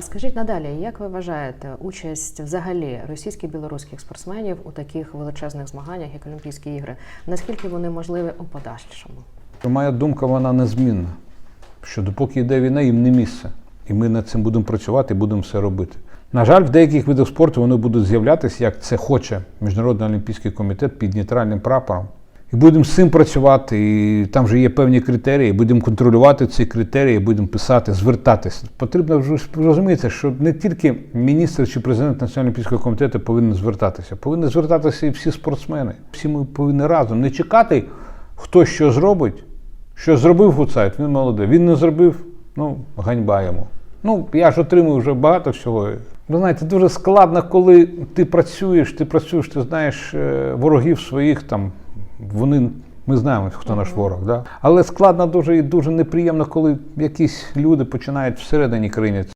Скажіть надалі, як ви вважаєте участь взагалі російських білоруських спортсменів у таких величезних змаганнях, як Олімпійські ігри? Наскільки вони можливі у подальшому? Моя думка вона незмінна. Що допоки йде війна, їм не місце. І ми над цим будемо працювати і будемо все робити. На жаль, в деяких видах спорту вони будуть з'являтися, як це хоче Міжнародний олімпійський комітет під нейтральним прапором. І будемо з цим працювати. І там вже є певні критерії. Будемо контролювати ці критерії, будемо писати, звертатися. Потрібно розуміти, що не тільки міністр чи президент Національного олімпійського комітету повинен звертатися, повинні звертатися і всі спортсмени. Всі ми повинні разом не чекати, хто що зробить. Що зробив Гуцайт, він молодий. Він не зробив, ну, ганьба йому. Ну, я ж отримую вже багато всього. Ви знаєте, дуже складно, коли ти працюєш, ти працюєш, ти знаєш е, ворогів своїх там, вони. Ми знаємо, хто наш ворог, да? але складно дуже і дуже неприємно, коли якісь люди починають всередині країни